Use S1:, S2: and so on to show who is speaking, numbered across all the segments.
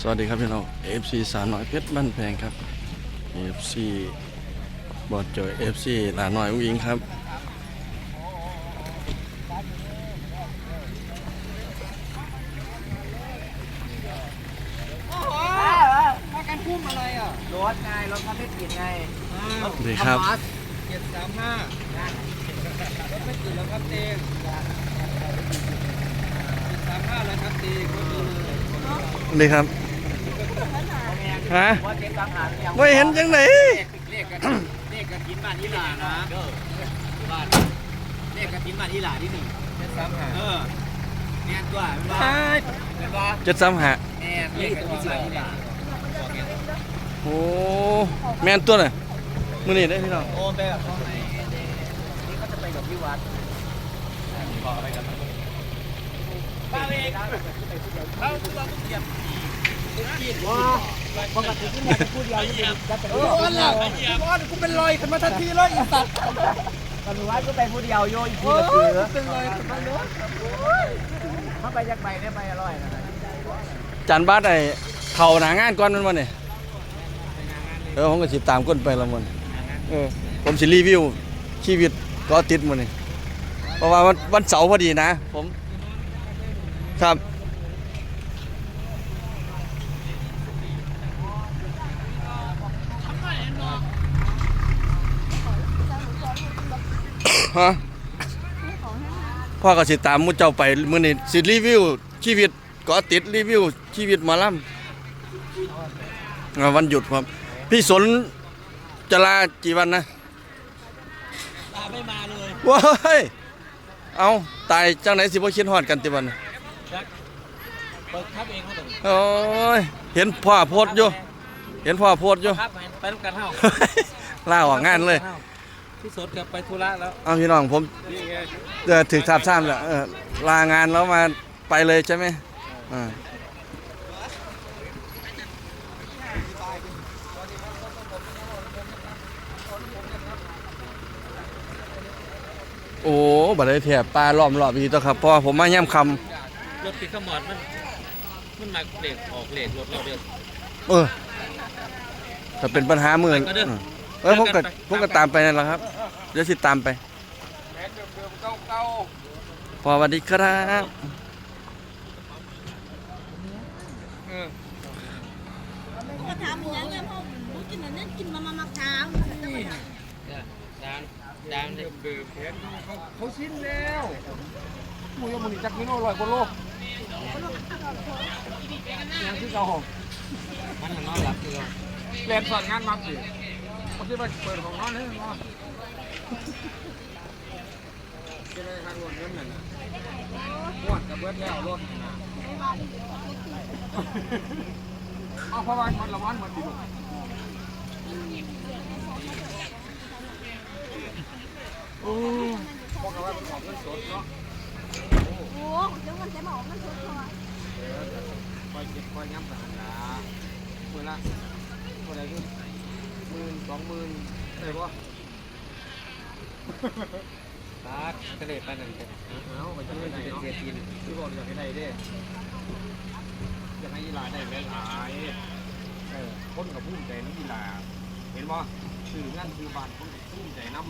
S1: สวัสดีครับพี่น้อง FC สาวน้อยเพชรบ้านแพงครับ FC บอดจอย FC หลาน้อยอุ้งอิงครับ
S2: มากันพุ่มอะไรอะ
S3: รถไง รถคันไม่ติดไง
S1: สวัสดีครับ
S2: เจ็ดสามห้ารถไม่ติดแล้วครับเตงเจ็ดสามห้าเลยครับเตงก็มีเลย
S1: สวัสดีครับ ฮะ
S3: ว่าเจ๊กลางหางยัง
S1: ไม่เห็นจังไหน
S2: เลขกันเลขกันกินบ้านอีหลานะบ้านเลขกันกินบ้านอีหลาที่หนึ่งเจ็ดสามห้าเออแน่นตัวเป็นว่าเป็นว่า
S1: จะซ้ำหา
S2: แน่นเลขกันที่บ้านอีหลา
S1: โอ้แมนตัวน่ะมือนี่ได้พี่น้อง
S2: โอ้ไปกับพ่อไหน
S3: นี่ก็จะไปกับพี่วัด
S2: บอกไปกันป้าเองเขาคือว่าเสียบ
S3: ว้าปกติที่ไหนจะพูดเดียว
S2: โอ้ยหลังบอลกูเป็นรอยขึ้นมาทันทีเลยอีสัตว์
S3: กันวัดก็ไปพูดเดียวโยอีกที
S2: โอ้
S3: ก็คื
S2: ย
S3: อ
S2: เป็นรอยขึ้นมาเลย
S3: ถ้าไปจากใบเนี่ยไปอร่อยนะ
S1: จานบาสไอ้เข่าหนางานก่อนมันมาเนี่ยเออผมก็สิตามก้นไปละมันเออผมสิรีวิวชีวิตก็ติดมันนี่เพราะว่าวันวันเสาร์พอดีนะ ผม ครับ ฮะพ่อก็สิตามหมุเจ้าไปมื้อนี้สิรีวิว ชีวิตก็ติดรีวิว ชีวิตหมอลำอ่าวันหยุดครับ พี่สนจะลากี่วันนะ
S2: ลาไม่มาเลย
S1: ว้ายเอาตายจังไหนสิบ่คิดฮอดกันติวันน่ะ
S2: เปิดทับเองเขาถึง
S1: โอ้ยเห็นพ่อโพดอยู่ เห็นพ่อโพดอยู่
S2: ครับไปร่วมกันเท่า
S1: ลาออกงานเลย
S2: พี่สดกับไปธุระแล้ว
S1: เอาพี่น้องผม
S2: นี่ไง
S1: เออถึงทราบซ้ำแล้วเออลางานแล้วมาไปเลยใช่ไหมอ่าโอ้บัดได้แถบปลาล้อมรอบอีกตัวครับเพราะว่าผมมาย่ำค
S2: รถปิกขมอดมันมันหนักเบรกออกเบรกรถเราเดือดำ
S1: เออถ้าเป็นปัญหามือ
S2: ไปก็เด้อ
S1: เออ เออผมก็
S2: ไป
S1: ผมก็ตามไปนั่นแหละครับ เดี๋ยวสิตามไป
S2: แผนเดิมๆเก่า
S1: พอสวัสดีครับ
S2: ๆเออ
S4: ก็ถามอีกอย่างเนี่ยพ่อหนูกินอันนั้นกินมามามาถาม
S2: จานจานเดิมเดิมแผนเขาเขาสิ้นแล้วมูยมันจักมิโนลอยบนโลกยังที่เราหอมมันนอนหลับคือเราเรียนสอนงานมาสิ เขาคิดว่าเปิดของนอนให้นอนจะได้ทางรถเงินนั่นน่ะงวดกับเบิดแล้วรถเอาเพราะว่ามันละวันมันดีลูกโอ้บอกกันว่าเป็นของเงินสดเนาะ
S4: โอ้เดี๋ยวมันจะบอกมันสุดตัว
S2: คอยเก็บคอยย้ำกันนะเมื่อละเมื่อไรขึ้น หมื่นสองหมื่นได้ปะตากกระเด็ดไปนั่นกันเอาไปจะเป็นเศรษฐีที่บอกอยากให้ได้เด้อยากให้ยีหลาได้หลายๆเออคนกับพุ่มใจน้ำยีหลาเห็นป่ะสื่องานสื่อบานคนกับพุ่มใจน้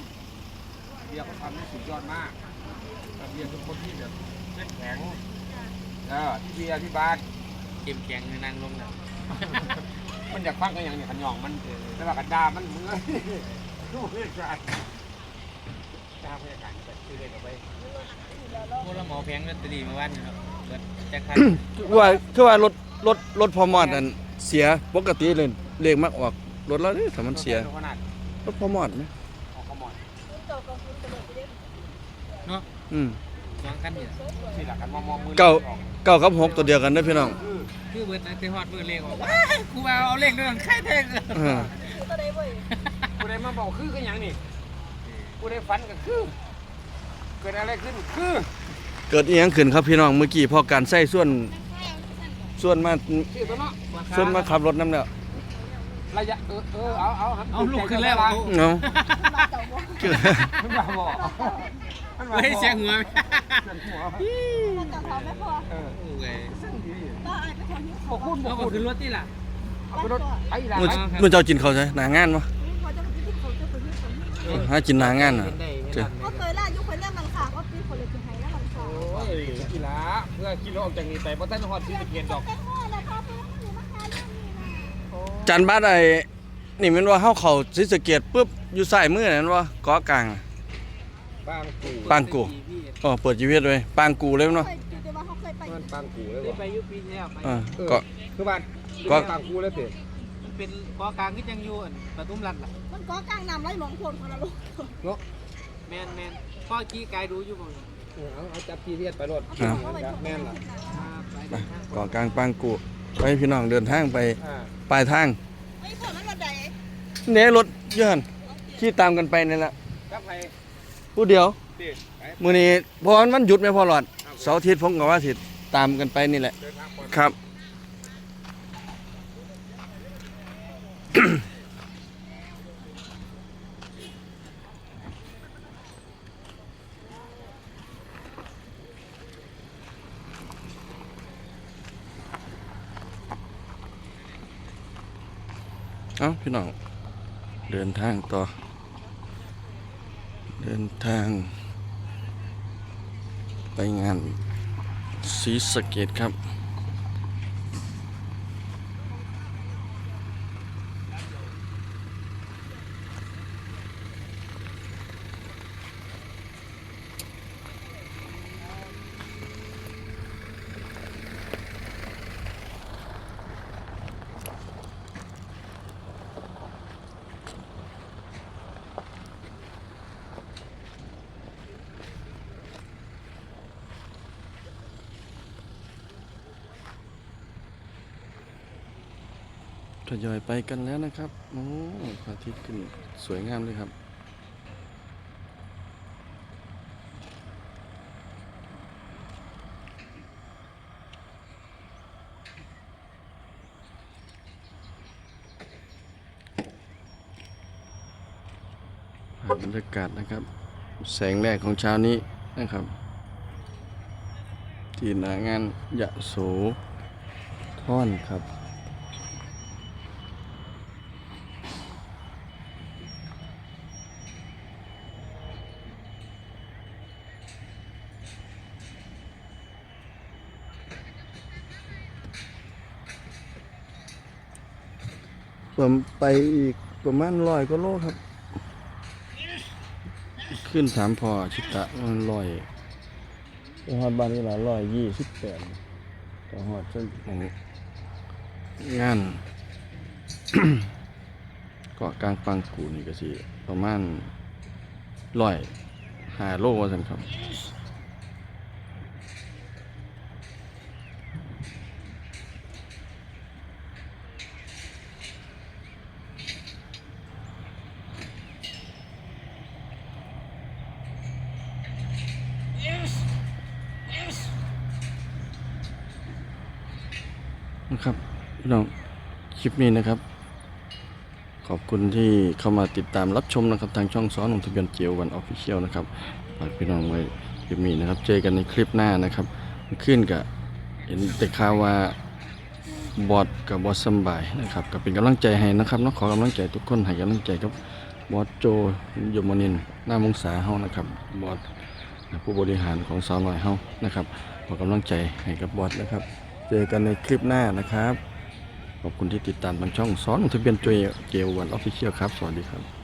S2: ำเรียกว่าทำได้สุดยอดมากเรียกทุกคนที่แบบเข้มแข็งเออพี่เบียร์พี่บาส
S5: เกมแกงในนางลงนะ
S2: มันอยากฟังกันอย่างนี้ขันยองมันแต่ว่ากันดามันมึงเอ้ยดูเพื่อนกันดาเพื่อนกันไปซื้อเลยกับไป
S5: พวกเราหมอแพงลอตเตอรี่มาวันครับเกิดแจ็คพัน
S1: คือว่าคือว่ารถรถรถพอมอดนั่นเสียปกติเลยเลขมักออกรถเราเนี่ยถ้ามันเสียรถพอมอดไหม
S5: เนาะ
S1: อืม
S5: วางกันอยู่
S2: ที่หลักกันมอมมือ
S1: เก้าเก้ากับหกตัวเดียวกันนะพี่น้อง
S5: คือเบิร์ดนะเตฮอดเบิร์ดเลขออกว้ายกูมาเอาเลขด้วยกันใครแทงเลย
S1: เออ
S4: ตัวใดเว้ย
S2: กูได้มาบอกคือกันอย่างนี้กูได้ฝันก็คือ เกิดอะไรขึ้นคือ
S1: เกิดอีหยังขึ้นครับพี่น้องเมื่อกี้พอการใส่ส่วนส่วนมา
S2: ชื่อตัวเนาะ
S1: ส่วนมาขับรถน้ำแล้ว
S2: ระยะเออเออเอาเอา
S5: เอาลูกขึ้นแล้ว
S2: เอา
S5: เอา
S1: เนาะ
S4: มาเต่าบ่
S1: คือ
S2: มันมาบอกมันมาบอก
S5: เฮ้ยเสียงหัวไหม
S2: เสียงหัว
S4: มาเต่าเขาไม่พอ
S2: เออ
S5: โอ้ย
S2: เส้ นดี
S4: ก็อันไปขอหิ้ว
S2: บ
S4: เขา
S2: อกคุณบ
S5: เอา
S2: อก
S5: ก็
S2: คุณ
S5: ขึ้นรถที่ล่ะ
S2: เอาไปรถไอ้หลา
S1: มื้อมื้อเจ้ากินข้าวใช่หน้างานบ่
S4: เขาจะไปที่เขาจะไปที่เขา
S1: หากินหน้างานน่ะเจ้า
S4: เขาเคยล่ายุคคนแรกมันขาเขาปีคนเลยคือไห้แล้วมันขา
S2: โอ้ยกีฬาเพื่อกินแล้วออกจากนี้ไปเพราะท่านฮอดที่ตะเกียนดอก
S4: แค่ข้อแล้วเขาเป็นหนูมาขายเรื่องนี้นะ
S1: จันบาดไอ้นี่แมันว่าเฮาเข้าศรีสะเกษปุ๊บอยู่ซ้ายมือนั่นบ่เกาะกลางน่ะ
S2: ปางกู
S1: ปางกูอ๋อเปิดชีวิตเลยปางกูเลยเนาะ
S4: เคยอยู่แต่ว่าเขาเคยไป
S2: มันปางกูเลย
S5: ได้
S2: วะ
S5: ไปอยุปีที่แล้วไป
S1: อ่า
S2: เออ
S1: ก็
S2: คือบ้าน
S1: ก็
S2: ปางกูแล้วเสร็จ
S5: มันเป็นกอกลางที่จังอยู่อั่นปทุมรัฐล่ะ
S4: มันก็กลางน้ำไรหมองคนคนละลูก
S2: เนาะ
S5: แมนแมนพ่อกี้กายดูอยู่บ่
S2: เอาเอาจับทีเรียดไปรถ
S1: อ่า
S2: แม่นล่ะ
S5: ไป
S1: ไปเกาะกลางปางกูไปพี่น้องเดินทางไป
S2: อ่า
S1: ปลายทาง
S4: ไอ้ผลมันวันใด
S1: เน่รถเยอะหั่นขี่ตามกันไปนี่แหละ
S2: ครับไป
S1: ผู้เดียว
S2: ดิไป
S1: มื้อนี้เพราะมันหยุดไม่พอหลอดเสาร์อาทิตย์ผมก็ว่าสิตามกันไปนี่แหละ
S2: เดินทางปลอด
S1: ครับ เอ้าพี่น้อง เดินทางต่อ เดินทาง ไปงาน สีสเกตครับ ทยอยไปกันแล้วนะครับโอ้พระอาทิตย์ขึ้นสวยงามเลยครับภาพบรรยากาศนะครับ แสงแรกของเช้านี้นะครับ ที่หนางานยะโสท่อนครับ ผมไปอีกประมาณร้อยก็โลครับ ขึ้นสามพอชิตะมันร้อยไปฮอดบ้านนี่ละร้อยยี่สิบแปดต่อฮอดจนของานเกาะกลางปังกูนี่ก็สิประมาณร้อยหาโลว่าสันครับ นะครับพี่น้องคลิปนี้นะครับ ขอบคุณที่เข้ามาติดตามรับชมนะครับทางช่องซ้อนของทะเบียนเจียววันออฟฟิเชียลนะครับฝากพี่น้องไว้คลิปนี้นะครับ เจอกันในคลิปหน้านะครับ ขึ้นกับเห็นแต่ข่าวว่าบอสกับบอสสบายนะครับก็เป็นกำลังใจให้นะครับเนาะขอกำลังใจทุกคนให้กำลังใจกับบอสโจยมนินหน้ามงษาเฮานะครับบอสผู้บริหารของสาวน้อยเฮานะครับขอกำลังใจให้กับบอสนะครับ เจอกันในคลิปหน้านะครับ ขอบคุณที่ติดตามทางช่องสอนทะเบียนเจเจวันออฟฟิเชียลครับ สวัสดีครับ